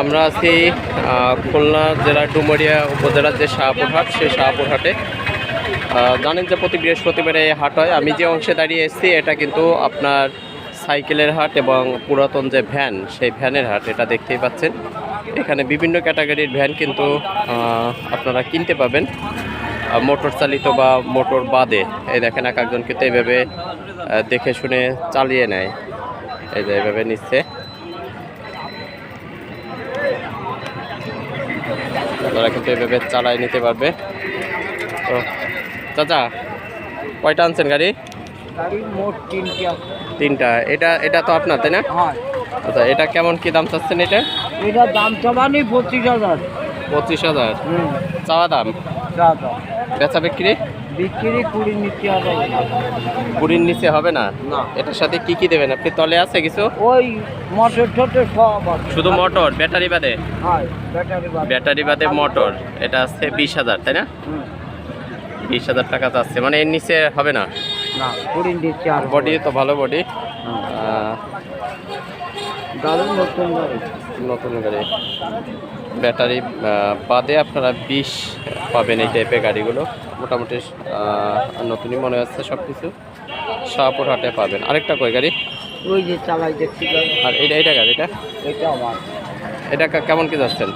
আমরা আছি খুলনা জেলার ডুমুরিয়া উপজেলার যে শাহপুর হাট, সেই শাহপুর হাটে। জানেন যে প্রতি বৃহস্পতিবারে এই হাট হয়। আমি যে অংশে দাঁড়িয়ে এসেছি, এটা কিন্তু আপনার সাইকেলের হাট এবং পুরাতন যে ভ্যান, সেই ভ্যানের হাট, এটা দেখতেই পাচ্ছেন। এখানে বিভিন্ন ক্যাটাগরির ভ্যান কিন্তু আপনারা কিনতে পাবেন। মোটর চালিত বা মোটর বাদে। এই দেখেন, এক একজন কিন্তু এইভাবে দেখে শুনে চালিয়ে নেয়। এই যে এইভাবে নিচ্ছে। আপনারা কিন্তু এভাবে চালাই নিতে পারবে। তো চাচা কয়টা আনছেন গাড়ি? তিনটা। তিনটা। এটা এটা তো আপনার তাই না? আচ্ছা এটা কেমন কি দাম চাচ্ছেন এটা? এটা দাম চাবানি পঁচিশ হাজার। পঁচিশ হাজার। চাওয়া দাম। বেচা বিক্রি? বিক্রি কুড়ি নিতে হবে। কুড়ির নিচে হবে না? না। এটার সাথে কি কি দেবেন? আপনি তলে আছে কিছু? ওই মোটর টোটর সব শুধু মোটর? ব্যাটারি বাদে? ব্যাটারি বাদে। মোটর। এটা আছে বিশ হাজার তাই না? বিশ হাজার টাকা যাচ্ছে মানে এর নিচে হবে না? বডি তো ভালো বডি। দারুণ নতুন গাড়ি। নতুন গাড়ি। ব্যাটারি বাদে আপনারা বিশ পাবেন এই টাইপের গাড়িগুলো। মোটামুটি নতুনই মনে হচ্ছে সব কিছু শাহপুর হাটে পাবেন। আরেকটা কই গাড়ি? ওই যে চালাই দেখছি আর এটা এটা গাড়িটা এটা? আমার। এটা কেমন কি যাচ্ছেন?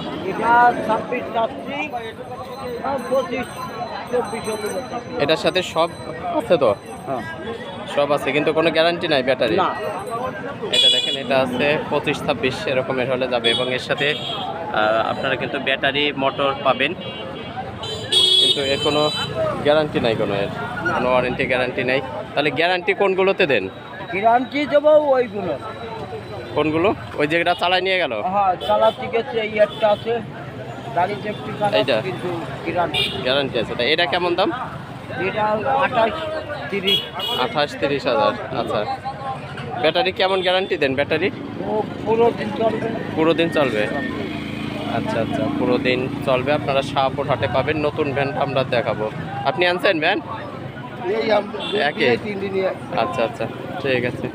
এটার সাথে সব আছে তো? হ্যাঁ। সব আছে কিন্তু কোনো গ্যারান্টি নাই ব্যাটারি? না। এটা দেখেন এটা আছে পঁচিশ ছাব্বিশ এরকমের হলে যাবে। এবং এর সাথে আপনারা কিন্তু ব্যাটারি মোটর পাবেন। কিন্তু এর কোনো গ্যারান্টি নাই কোনো এর। কোনো ওয়ারেন্টি গ্যারান্টি নাই। তাহলে গ্যারান্টি কোনগুলোতে দেন? গ্যারান্টি দেবো ওইগুলো। কোনগুলো? ওই যেটা চালায় নিয়ে গেল? হ্যাঁ চালা ঠিক আছে এই একটা আছে এইটা? গ্যারান্টি আছে। তা এটা কেমন দাম? এটা আঠাশ তিরিশ। আঠাশ তিরিশ হাজার। আচ্ছা। ব্যাটারি কেমন গ্যারান্টি দেন ব্যাটারি পুরো দিন চলবে। পুরো দিন চলবে। আচ্ছা আচ্ছা পুরো দিন চলবে। আপনারা শাহপুর হাটে পাবেন। নতুন ভ্যান আমরা দেখাবো। আপনি আনছেন ভ্যান? এই একে? আচ্ছা আচ্ছা ঠিক আছে।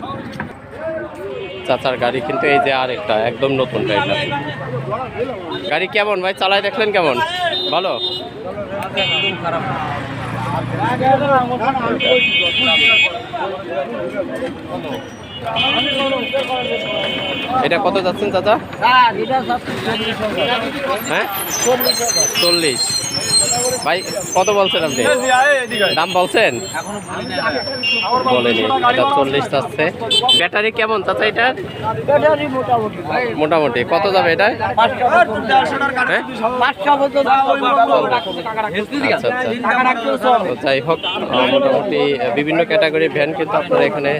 চাচার গাড়ি কিন্তু এই যে আরেকটা একদম নতুন গাড়িটা গাড়ি কেমন ভাই? চালায় দেখলেন কেমন? ভালো? খারাপ। এটা কত যাচ্ছেন চাচা? হ্যাঁ? চল্লিশ। ভাই কত বলছেন আপনি? দাম বলছেন? বলেনি এটা চল্লিশ যাচ্ছে। ব্যাটারি কেমন চাচা এটা মোটামুটি কত যাবে এটা? হ্যাঁ? আচ্ছা আচ্ছা। যাই হোক মোটামুটি বিভিন্ন ক্যাটাগরির ভ্যান কিন্তু আপনারা এখানে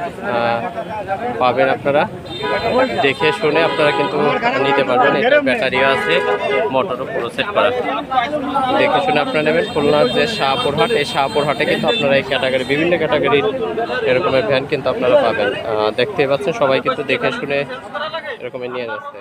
পাবেন আপনারা। দেখে শুনে আপনারা কিন্তু নিতে পারবেন এটা ব্যাটারিও আছে মোটরও পুরো সেট করা। দেখে শুনে আপনারা নেবেন খুলনার যে শাহপুর হাট, এই শাহপুর হাটে কিন্তু আপনারা এই ক্যাটাগরি বিভিন্ন ক্যাটাগরির এরকমের ভ্যান কিন্তু আপনারা পাবেন। দেখতেই পাচ্ছেন, সবাই কিন্তু দেখে শুনে এরকমের নিয়ে যাচ্ছে।